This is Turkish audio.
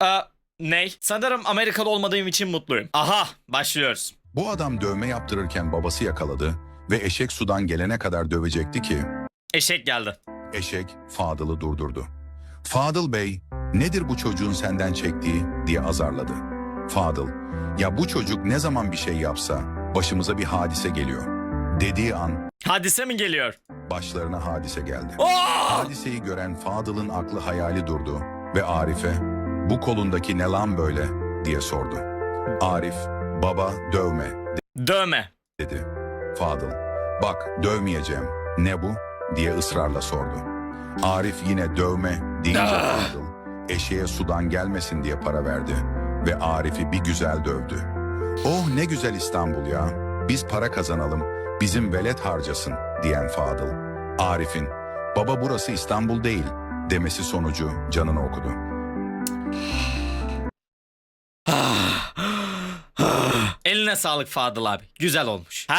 Aa, ney? Sanırım Amerikalı olmadığım için mutluyum. Aha başlıyoruz. Bu adam dövme yaptırırken babası yakaladı ve eşek sudan gelene kadar dövecekti ki Eşek geldi. eşek Fadıl'ı durdurdu. Fadıl Bey, nedir bu çocuğun senden çektiği diye azarladı. Fadıl, ya bu çocuk ne zaman bir şey yapsa başımıza bir hadise geliyor. Dediği an Hadise mi geliyor? başlarına hadise geldi. Oo! Hadiseyi gören Fadıl'ın aklı hayali durdu ve Arif'e bu kolundaki ne lan böyle diye sordu. Arif, baba dövme Dövme. dedi. Fadıl, bak dövmeyeceğim. Ne bu? diye ısrarla sordu. Arif yine dövme deyince Ah! Fadıl, eşeğe sudan gelmesin diye para verdi ve Arif'i bir güzel dövdü. Oh ne güzel İstanbul ya. Biz para kazanalım, bizim velet harcasın diyen Fadıl. Arif'in, baba burası İstanbul değil demesi sonucu canını okudu. Eline sağlık Fadıl abi. Güzel olmuş. Her